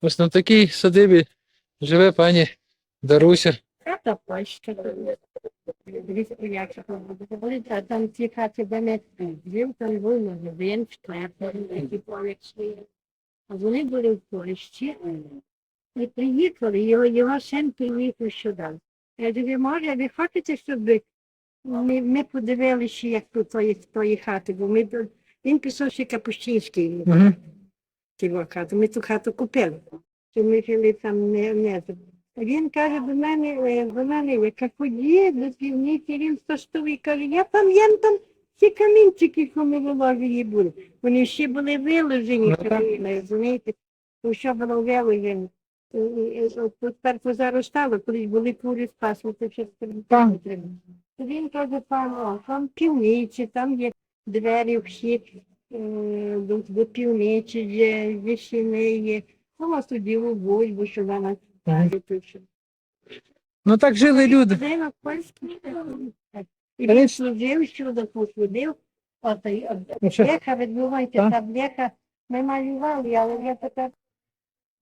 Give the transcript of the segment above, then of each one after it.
Ось на такій садибі живе пані Даруся. Хата пачка. Дивіться, як буде. Вони та- Там ті хати, де ми там був магазин, склеп, які повічні. А вони були в Польщі. І приїхали, його, його син приїхав сюди. Я кажу, може, ви хочете, щоб ми, ми подивилися, як тут тої, тої хати, бо ми, він писав, що Капущинський Угу. цього хату. Ми ту хату купили. Що ми жили там не, не. Він каже до мене, е, до мене, як ході до півниці, він стостовий каже, я пам'ятам ці камінчики, що ми виложені були. Вони ще були виложені, Ну, розумієте, що було виложено. Тепер позаростало, колись були кури спасли, все Так. треба. Він каже, пан, там півниці, там є двері вхід до, до півниці, є, сіни, є. Ну, нас тоді у бульбу, що вона тут. Ну так жили люди. Будинок польський. І він служив, сюди послужив. От, і- от, Ну, ще- бляха, ви думаєте, та бляха, ми малювали, але я тепер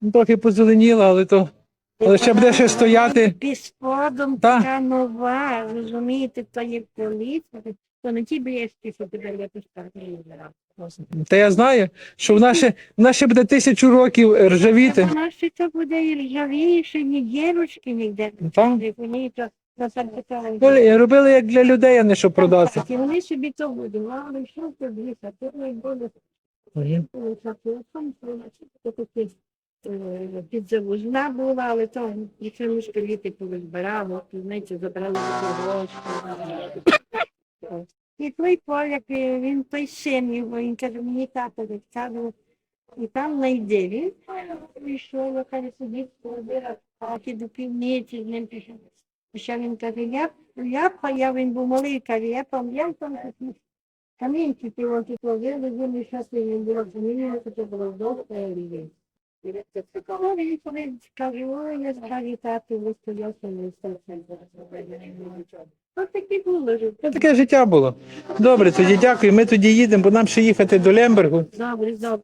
Ну, Трохи позеленіла, але то. Але ще буде ще стояти. Під сподом Так. така нова, розумієте, то є поліція, то не ті бляшки, що тепер я поставлю. Та я знаю, що в наше, в наше буде тисячу років е, ржавіти. Вона ще це буде і ржавіше, ні дірочки ніде. Так. Розумієте, на так Робили- як для людей, а не щоб продати. Так, І вони собі то будували, що це дивіться, тут не буде Е, підзавозна була, але то нічим шкіліти типу, повизбирало, пізниці забрали до І той поляк, е, він той син його, він каже, мені тато розказував, і там на ідеї. Прийшов, я каже, сидить, поводила, поки до півниці з ним пішов. Ще він каже, я, я, я, він був малий, каже, я пам'ятаю, там такі камінці пілоти повели, він ще сильно було, мені це було довго, я Таке життя було. Добре, тоді дякую. Ми тоді їдемо, бо нам ще їхати до Лембергу. Добре, добре.